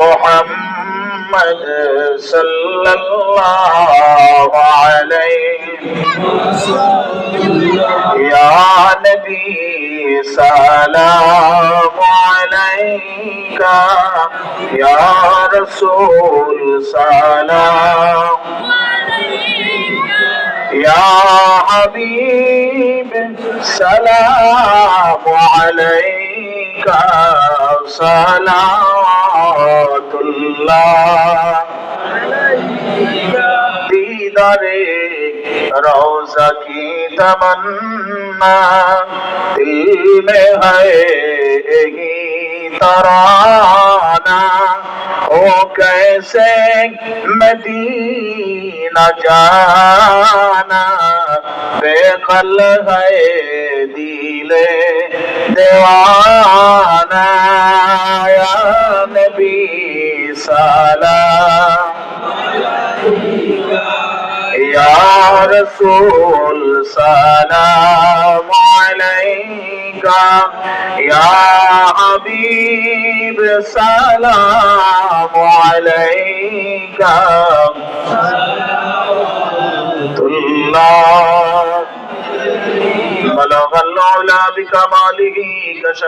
محمد صلى الله عليه يا نبي سلام عليك يا رسول سلام يا حبيب سلام عليك صلاة দিদারে রোজা কি তমন্না দিল মে হই তরানা ও कैसे मदीना जाना बेखल है दिले देवा ربي سلام يا رسول سلام عليك يا حبيب سلام عليك الله بلغ العلا بكماله كشف